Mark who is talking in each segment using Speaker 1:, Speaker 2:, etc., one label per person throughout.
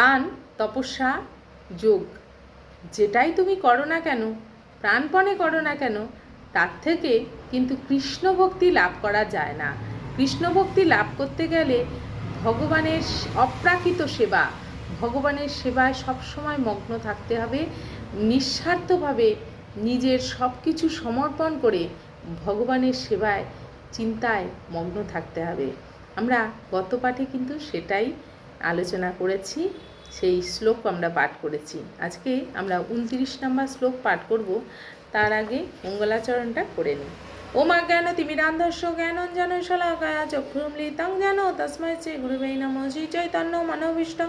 Speaker 1: প্রাণ তপস্যা যোগ যেটাই তুমি করো না কেন প্রাণপণে করো না কেন তার থেকে কিন্তু কৃষ্ণ ভক্তি লাভ করা যায় না কৃষ্ণ ভক্তি লাভ করতে গেলে ভগবানের অপ্রাকৃত সেবা ভগবানের সেবায় সবসময় মগ্ন থাকতে হবে নিঃস্বার্থভাবে নিজের সব কিছু সমর্পণ করে ভগবানের সেবায় চিন্তায় মগ্ন থাকতে হবে আমরা গত পাঠে কিন্তু সেটাই আলোচনা করেছি সেই শ্লোক আমরা পাঠ করেছি আজকে আমরা উনত্রিশ নম্বর শ্লোক পাঠ করব তার আগে মঙ্গলাচরণটা করে নিই ওমা জ্ঞান তিমিরান্ধস্য জ্ঞানঞ্জন শলাকায়া চক্ষুরমৃতং যেন তসময় শ্রী গুরুবে নম শ্রী চৈতন্য মনোভীষ্ট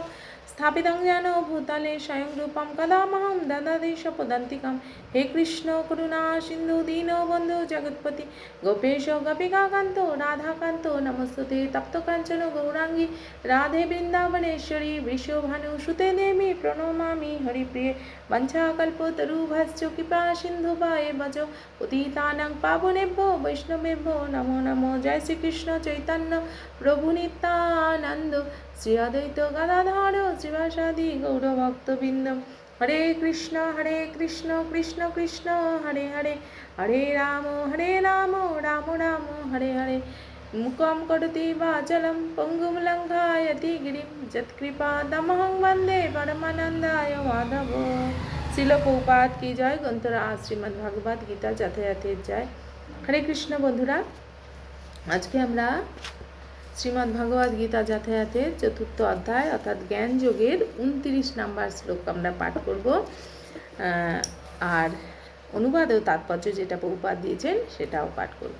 Speaker 1: স্থাপিতং যেন ভূতালে স্বয়ং রূপম কদামহম দদাদেশ পদান্তিকম হে কৃষ্ণ করুণা সিন্ধু দীন বন্ধু জগৎপতি গোপেশ গোপিকাকান্ত রাধাকান্ত নমস্তুতে তপ্ত কাঞ্চন গৌরাঙ্গী রাধে বৃন্দাবনেশ্বরী বিশ্বভানু সুতে দেবী প্রণমামি হরিপ্রিয়ে বঞ্ছাকল্পতরুভশ্চ কৃপা সিন্ধু বায়ে ভজ উদিতানং পাবনেভ্য বৈষ্ণবেভ্য নমো নমো জয় শ্রীকৃষ্ণ চৈতন্য প্রভু নিত্যানন্দ শ্রী অদ্বৈত গদাধর শ্রীবাসাদি গৌরভক্তবৃন্দ হরে কৃষ্ণ হরে কৃষ্ণ কৃষ্ণ কৃষ্ণ হরে হরে হরে রাম হরে রাম রাম রাম হরে হরে মুখম করতি বাচলম পঙ্গুম লঙ্ঘায়তি গিরিম যৎকৃপা দমহং বন্দে পরমানন্দায় মাধব শিলপৌপাত কি জয় গন্তরা শ্রীমদ ভগবত গীতা যথাযথের জয় হরে কৃষ্ণ বন্ধুরা আজকে আমরা শ্রীমদ্ ভগবদ গীতা যাতায়াতের চতুর্থ অধ্যায় অর্থাৎ জ্ঞান যোগের উনত্রিশ নাম্বার শ্লোক আমরা পাঠ করব আর অনুবাদ ও তাৎপর্য যেটা উপাদ দিয়েছেন সেটাও পাঠ করব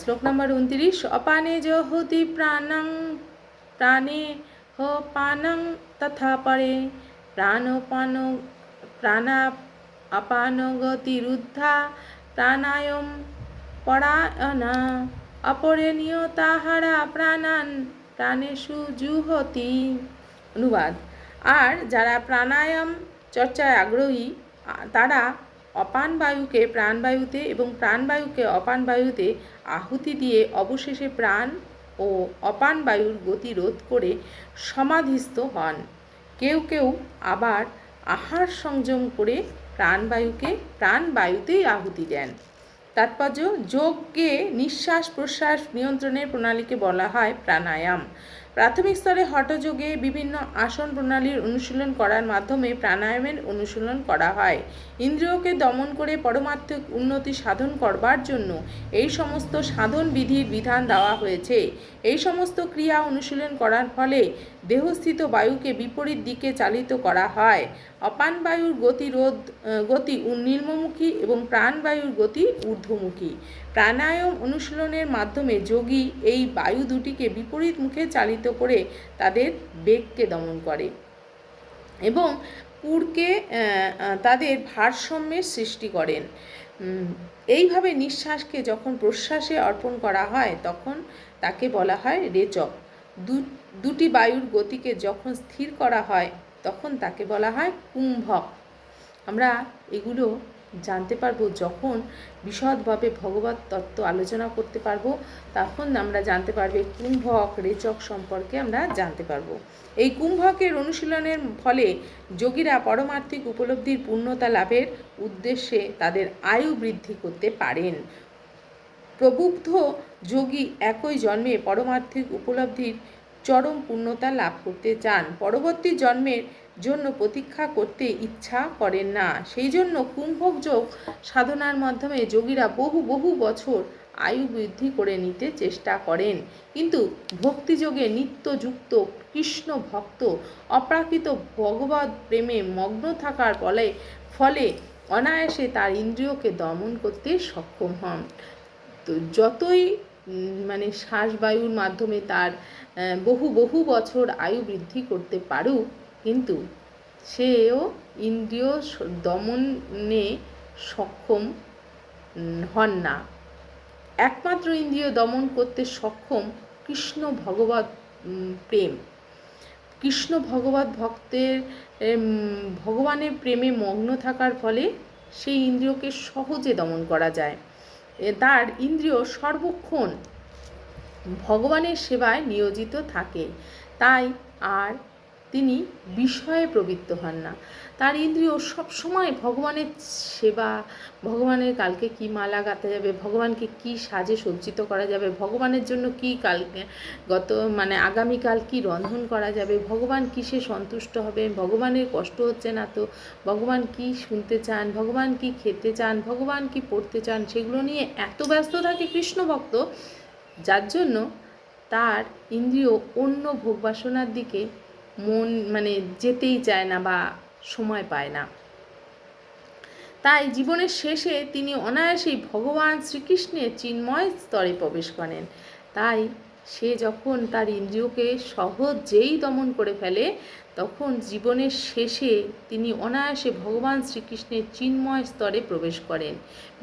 Speaker 1: শ্লোক নাম্বার উনত্রিশ অপানে যহতি প্রাণং প্রাণে হ পানং তথা পরে প্রাণপান প্রাণা অপানগতিরুদ্ধা প্রাণায়াম না অপরণীয় তাহারা প্রাণান প্রাণেষু জুহতি অনুবাদ আর যারা প্রাণায়াম চর্চায় আগ্রহী তারা অপান বায়ুকে প্রাণবায়ুতে এবং প্রাণবায়ুকে অপান বায়ুতে আহুতি দিয়ে অবশেষে প্রাণ ও অপান বায়ুর গতিরোধ করে সমাধিস্থ হন কেউ কেউ আবার আহার সংযম করে প্রাণবায়ুকে প্রাণবায়ুতেই আহুতি দেন তাৎপর্য যোগকে নিঃশ্বাস প্রশ্বাস নিয়ন্ত্রণের প্রণালীকে বলা হয় প্রাণায়াম প্রাথমিক স্তরে হঠযোগে বিভিন্ন আসন প্রণালীর অনুশীলন করার মাধ্যমে প্রাণায়ামের অনুশীলন করা হয় ইন্দ্রিয়কে দমন করে পরমাত্মিক উন্নতি সাধন করবার জন্য এই সমস্ত সাধন বিধির বিধান দেওয়া হয়েছে এই সমস্ত ক্রিয়া অনুশীলন করার ফলে দেহস্থিত বায়ুকে বিপরীত দিকে চালিত করা হয় অপান বায়ুর গতিরোধ গতি নিম্নমুখী এবং প্রাণবায়ুর গতি ঊর্ধ্বমুখী প্রাণায়াম অনুশীলনের মাধ্যমে যোগী এই বায়ু দুটিকে বিপরীত মুখে চালিত করে তাদের বেগকে দমন করে এবং পুরকে তাদের ভারসাম্যের সৃষ্টি করেন এইভাবে নিঃশ্বাসকে যখন প্রশ্বাসে অর্পণ করা হয় তখন তাকে বলা হয় রেচক দু দুটি বায়ুর গতিকে যখন স্থির করা হয় তখন তাকে বলা হয় কুম্ভক আমরা এগুলো জানতে পারবো যখন বিশদভাবে ভগবত তত্ত্ব আলোচনা করতে পারবো তখন আমরা জানতে পারবে কুম্ভক রেচক সম্পর্কে আমরা জানতে পারবো এই কুম্ভকের অনুশীলনের ফলে যোগীরা পরমার্থিক উপলব্ধির পূর্ণতা লাভের উদ্দেশ্যে তাদের আয়ু বৃদ্ধি করতে পারেন প্রবুদ্ধ যোগী একই জন্মে পরমার্থিক উপলব্ধির চরম পূর্ণতা লাভ করতে চান পরবর্তী জন্মের জন্য প্রতীক্ষা করতে ইচ্ছা করেন না সেই জন্য কুম্ভক যোগ সাধনার মাধ্যমে যোগীরা বহু বহু বছর আয়ু বৃদ্ধি করে নিতে চেষ্টা করেন কিন্তু ভক্তিযোগে নিত্যযুক্ত কৃষ্ণ ভক্ত অপ্রাকৃত ভগবত প্রেমে মগ্ন থাকার ফলে ফলে অনায়াসে তার ইন্দ্রিয়কে দমন করতে সক্ষম হন তো যতই মানে শ্বাসবায়ুর মাধ্যমে তার বহু বহু বছর আয়ু বৃদ্ধি করতে পারুক কিন্তু সেও ইন্দ্রিয় দমনে সক্ষম হন না একমাত্র ইন্দ্রিয় দমন করতে সক্ষম কৃষ্ণ ভগবত প্রেম কৃষ্ণ ভগবত ভক্তের ভগবানের প্রেমে মগ্ন থাকার ফলে সেই ইন্দ্রিয়কে সহজে দমন করা যায় তার ইন্দ্রিয় সর্বক্ষণ ভগবানের সেবায় নিয়োজিত থাকে তাই আর তিনি বিষয়ে প্রবৃত্ত হন না তার ইন্দ্রিয় সবসময় ভগবানের সেবা ভগবানের কালকে কি মালা গাতে যাবে ভগবানকে কি সাজে সজ্জিত করা যাবে ভগবানের জন্য কি কালকে গত মানে আগামীকাল কি রন্ধন করা যাবে ভগবান কিসে সন্তুষ্ট হবে ভগবানের কষ্ট হচ্ছে না তো ভগবান কি শুনতে চান ভগবান কি খেতে চান ভগবান কি পড়তে চান সেগুলো নিয়ে এত ব্যস্ত থাকে কৃষ্ণ ভক্ত যার জন্য তার ইন্দ্রিয় অন্য ভোগবাসনার দিকে মন মানে যেতেই চায় না বা সময় পায় না তাই জীবনের শেষে তিনি অনায়াসেই ভগবান শ্রীকৃষ্ণের চিন্ময় স্তরে প্রবেশ করেন তাই সে যখন তার ইন্দ্রিয়কে সহজেই দমন করে ফেলে তখন জীবনের শেষে তিনি অনায়াসে ভগবান শ্রীকৃষ্ণের চিন্ময় স্তরে প্রবেশ করেন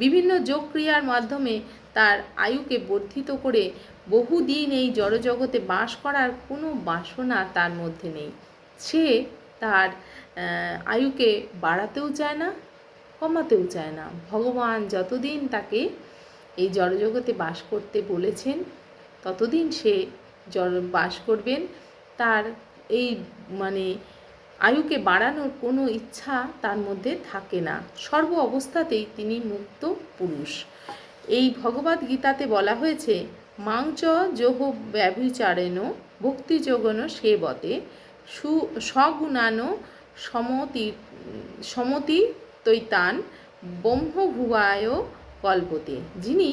Speaker 1: বিভিন্ন যোগক্রিয়ার মাধ্যমে তার আয়ুকে বর্ধিত করে বহুদিন এই জড়জগতে বাস করার কোনো বাসনা তার মধ্যে নেই সে তার আয়ুকে বাড়াতেও চায় না কমাতেও চায় না ভগবান যতদিন তাকে এই জড়জগতে বাস করতে বলেছেন ততদিন সে জড় বাস করবেন তার এই মানে আয়ুকে বাড়ানোর কোনো ইচ্ছা তার মধ্যে থাকে না সর্ব অবস্থাতেই তিনি মুক্ত পুরুষ এই ভগবদ্গীতাতে বলা হয়েছে মাংচ যোহ ব্যভিচারেণ ভক্তিযোগন সেবতে সু সগুণান সমতি সমতি তৈতান ব্রহ্মভুয়ায় কল্পতে যিনি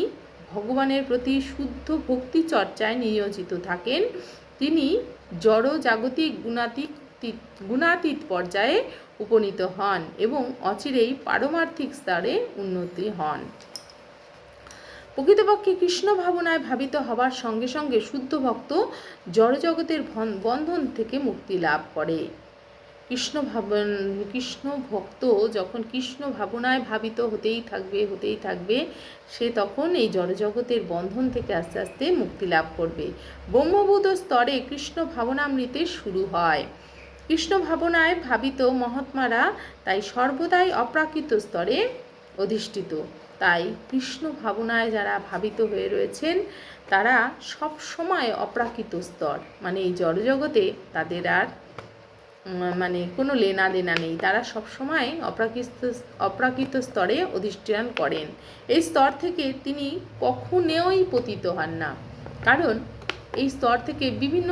Speaker 1: ভগবানের প্রতি শুদ্ধ ভক্তি চর্চায় নিয়োজিত থাকেন তিনি জড় জাগতিক গুণাতিক গুণাতীত পর্যায়ে উপনীত হন এবং অচিরেই পারমার্থিক স্তরে উন্নতি হন প্রকৃতপক্ষে কৃষ্ণ ভাবনায় ভাবিত হবার সঙ্গে সঙ্গে শুদ্ধ ভক্ত জড়জগতের বন্ধন থেকে মুক্তি লাভ করে কৃষ্ণ ভাবন কৃষ্ণ ভক্ত যখন কৃষ্ণ ভাবনায় ভাবিত হতেই থাকবে হতেই থাকবে সে তখন এই জড়জগতের বন্ধন থেকে আস্তে আস্তে মুক্তি লাভ করবে ব্রহ্মবোধ স্তরে কৃষ্ণ ভাবনামৃতে শুরু হয় কৃষ্ণ ভাবনায় ভাবিত মহাত্মারা তাই সর্বদাই অপ্রাকৃত স্তরে অধিষ্ঠিত তাই কৃষ্ণ ভাবনায় যারা ভাবিত হয়ে রয়েছেন তারা সব সময় অপ্রাকৃত স্তর মানে এই জড়জগতে তাদের আর মানে কোনো লেনা দেনা নেই তারা সবসময় অপ্রাকৃত অপ্রাকৃত স্তরে অধিষ্ঠান করেন এই স্তর থেকে তিনি কখনোই পতিত হন না কারণ এই স্তর থেকে বিভিন্ন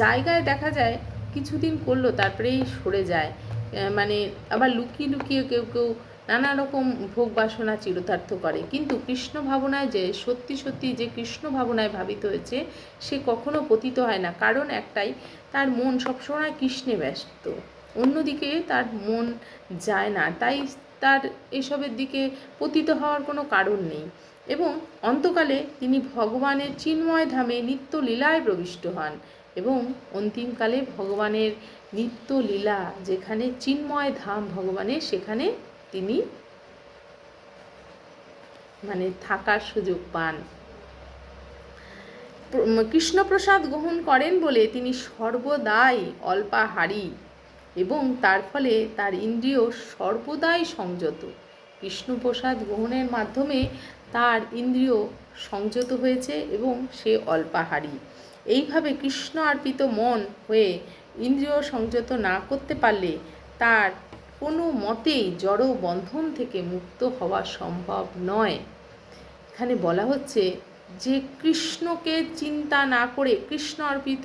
Speaker 1: জায়গায় দেখা যায় কিছুদিন করলো তারপরেই সরে যায় মানে আবার লুকিয়ে লুকিয়ে কেউ কেউ নানা রকম ভোগ বাসনা চিরতার্থ করে কিন্তু কৃষ্ণ ভাবনায় যে সত্যি সত্যি যে কৃষ্ণ ভাবনায় ভাবিত হয়েছে সে কখনো পতিত হয় না কারণ একটাই তার মন সবসময় কৃষ্ণে ব্যস্ত অন্যদিকে তার মন যায় না তাই তার এসবের দিকে পতিত হওয়ার কোনো কারণ নেই এবং অন্তকালে তিনি ভগবানের চিন্ময় ধামে নিত্য লীলায় প্রবিষ্ট হন এবং অন্তিমকালে ভগবানের নিত্য লীলা যেখানে চিন্ময় ধাম ভগবানের সেখানে তিনি মানে থাকার সুযোগ পান কৃষ্ণপ্রসাদ গ্রহণ করেন বলে তিনি সর্বদাই অল্পাহারী এবং তার ফলে তার ইন্দ্রিয় সর্বদাই সংযত কৃষ্ণপ্রসাদ গ্রহণের মাধ্যমে তার ইন্দ্রিয় সংযত হয়েছে এবং সে অল্পাহারি এইভাবে কৃষ্ণ অর্পিত মন হয়ে ইন্দ্রিয় সংযত না করতে পারলে তার কোনো মতেই জড় বন্ধন থেকে মুক্ত হওয়া সম্ভব নয় এখানে বলা হচ্ছে যে কৃষ্ণকে চিন্তা না করে কৃষ্ণ অর্পিত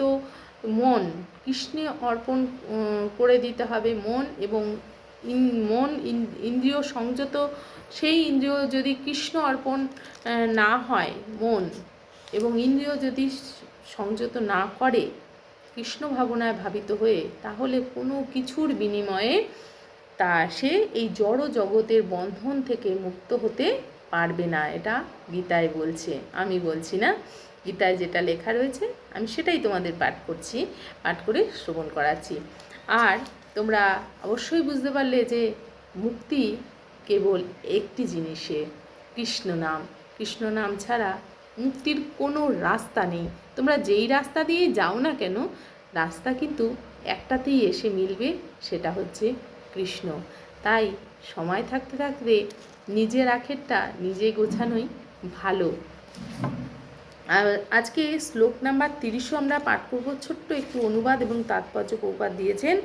Speaker 1: মন কৃষ্ণে অর্পণ করে দিতে হবে মন এবং ইন মন ইন্দ্রিয় সংযত সেই ইন্দ্রিয় যদি কৃষ্ণ অর্পণ না হয় মন এবং ইন্দ্রিয় যদি সংযত না করে কৃষ্ণ ভাবনায় ভাবিত হয়ে তাহলে কোনো কিছুর বিনিময়ে তা সে এই জড় জগতের বন্ধন থেকে মুক্ত হতে পারবে না এটা গীতায় বলছে আমি বলছি না গীতায় যেটা লেখা রয়েছে আমি সেটাই তোমাদের পাঠ করছি পাঠ করে শ্রবণ করাচ্ছি আর তোমরা অবশ্যই বুঝতে পারলে যে মুক্তি কেবল একটি জিনিসে কৃষ্ণ নাম কৃষ্ণ নাম ছাড়া মুক্তির কোনো রাস্তা নেই তোমরা যেই রাস্তা দিয়ে যাও না কেন রাস্তা কিন্তু একটাতেই এসে মিলবে সেটা হচ্ছে কৃষ্ণ তাই সময় থাকতে থাকতে নিজের আখেরটা নিজে গোছানোই ভালো আজকে শ্লোক নাম্বার তিরিশও আমরা পাঠ করব ছোট্ট একটু অনুবাদ এবং তাৎপর্য প্রবাদ দিয়েছেন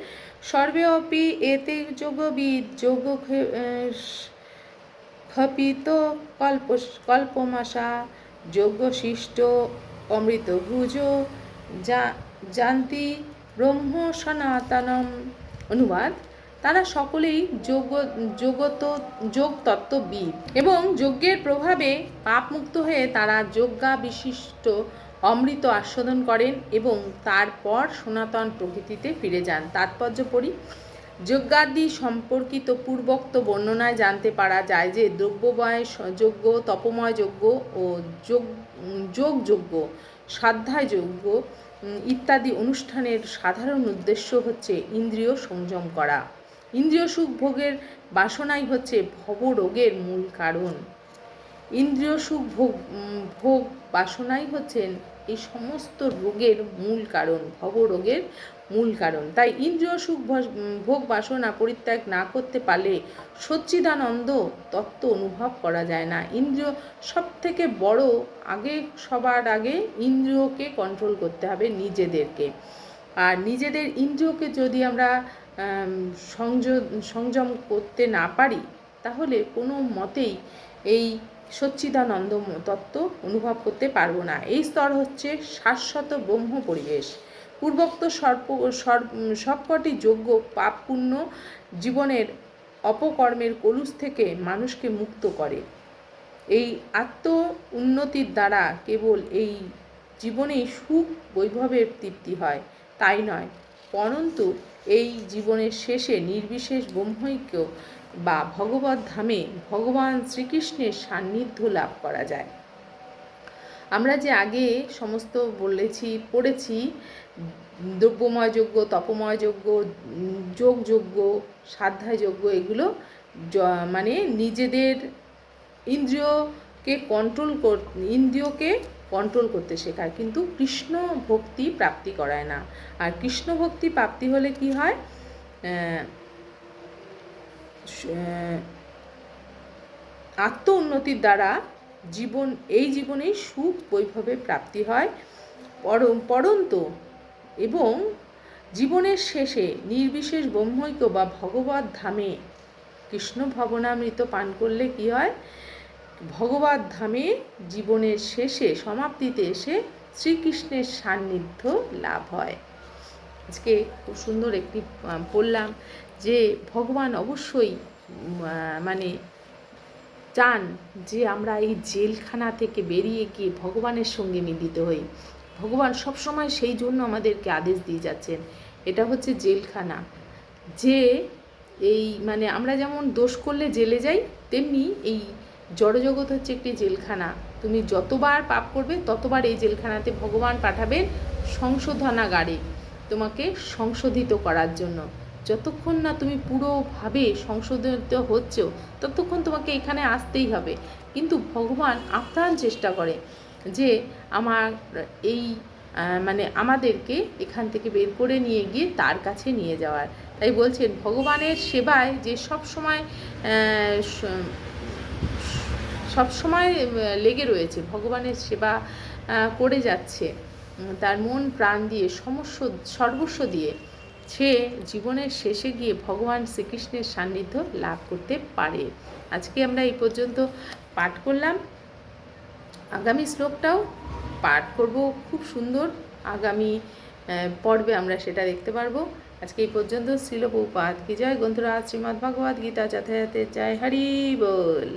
Speaker 1: সর্বে অপি এতে যোগবিদ যোগ খপিত কল্প কল্পমাশা যোগশিষ্ট অমৃতভুজ যা জানতি ব্রহ্ম সনাতনম অনুবাদ তারা সকলেই যোগ যোগত যোগ তত্ত্ববিদ এবং যজ্ঞের প্রভাবে পাপমুক্ত হয়ে তারা যোগ্যা বিশিষ্ট অমৃত আস্বাদন করেন এবং তারপর সনাতন প্রকৃতিতে ফিরে যান তাৎপর্য পড়ি যজ্ঞাদি সম্পর্কিত পূর্বোক্ত বর্ণনায় জানতে পারা যায় যে দ্রব্যময় যজ্ঞ তপময় যজ্ঞ ও যোগ যোগযোগ্য সাধ্যায় যজ্ঞ ইত্যাদি অনুষ্ঠানের সাধারণ উদ্দেশ্য হচ্ছে ইন্দ্রিয় সংযম করা ইন্দ্রিয় সুখ ভোগের বাসনাই হচ্ছে ভবরোগের মূল কারণ ইন্দ্রিয় সুখ ভোগ ভোগ বাসনাই হচ্ছেন এই সমস্ত রোগের মূল কারণ ভবরোগের মূল কারণ তাই ইন্দ্রিয় সুখ ভোগ বাসনা পরিত্যাগ না করতে পারলে সচ্চিদানন্দ তত্ত্ব অনুভব করা যায় না ইন্দ্রিয় সব থেকে বড় আগে সবার আগে ইন্দ্রিয়কে কন্ট্রোল করতে হবে নিজেদেরকে আর নিজেদের ইন্দ্রিয়কে যদি আমরা সংযম করতে না পারি তাহলে কোনো মতেই এই সচ্চিদানন্দ তত্ত্ব অনুভব করতে পারবো না এই স্তর হচ্ছে শাশ্বত ব্রহ্ম পরিবেশ পূর্বোক্ত সর্প সবকটি যোগ্য পাপপূর্ণ জীবনের অপকর্মের কলুষ থেকে মানুষকে মুক্ত করে এই আত্ম উন্নতির দ্বারা কেবল এই জীবনে সুখ বৈভবের তৃপ্তি হয় তাই নয় পরন্তু এই জীবনের শেষে নির্বিশেষ ব্রহ্মৈক্য বা ভগবত ধামে ভগবান শ্রীকৃষ্ণের সান্নিধ্য লাভ করা যায় আমরা যে আগে সমস্ত বলেছি পড়েছি দ্রব্যময় যোগ্য তপময় যোগ্য সাধ্যায় সাধ্যাযোগ্য এগুলো মানে নিজেদের ইন্দ্রিয়কে কন্ট্রোল কর ইন্দ্রিয়কে কন্ট্রোল করতে শেখায় কিন্তু কৃষ্ণ ভক্তি প্রাপ্তি করায় না আর কৃষ্ণ ভক্তি প্রাপ্তি হলে কি হয় আত্ম উন্নতির দ্বারা জীবন এই জীবনেই সুখ বৈভবে প্রাপ্তি হয় পরম পরন্ত এবং জীবনের শেষে নির্বিশেষ ব্রহ্মৈক্য বা ভগবত ধামে কৃষ্ণ ভবনামৃত পান করলে কি হয় ভগবত ধামে জীবনের শেষে সমাপ্তিতে এসে শ্রীকৃষ্ণের সান্নিধ্য লাভ হয় আজকে খুব সুন্দর একটি পড়লাম যে ভগবান অবশ্যই মানে চান যে আমরা এই জেলখানা থেকে বেরিয়ে গিয়ে ভগবানের সঙ্গে মিলিত হই ভগবান সবসময় সেই জন্য আমাদেরকে আদেশ দিয়ে যাচ্ছেন এটা হচ্ছে জেলখানা যে এই মানে আমরা যেমন দোষ করলে জেলে যাই তেমনি এই জড়জগৎ হচ্ছে একটি জেলখানা তুমি যতবার পাপ করবে ততবার এই জেলখানাতে ভগবান পাঠাবেন সংশোধনাগারে তোমাকে সংশোধিত করার জন্য যতক্ষণ না তুমি পুরোভাবে সংশোধিত হচ্ছ ততক্ষণ তোমাকে এখানে আসতেই হবে কিন্তু ভগবান আপ্রাণ চেষ্টা করে যে আমার এই মানে আমাদেরকে এখান থেকে বের করে নিয়ে গিয়ে তার কাছে নিয়ে যাওয়ার তাই বলছেন ভগবানের সেবায় যে সব সময় সবসময় লেগে রয়েছে ভগবানের সেবা করে যাচ্ছে তার মন প্রাণ দিয়ে সমস্ত সর্বস্ব দিয়ে সে জীবনের শেষে গিয়ে ভগবান শ্রীকৃষ্ণের সান্নিধ্য লাভ করতে পারে আজকে আমরা এই পর্যন্ত পাঠ করলাম আগামী শ্লোকটাও পাঠ করব খুব সুন্দর আগামী পর্বে আমরা সেটা দেখতে পারবো আজকে এই পর্যন্ত শিলপ উপাধ কি জয় গ্রন্থরা শ্রীমদ্ ভগবদ্ গীতা যথাযথে জয় হরি বল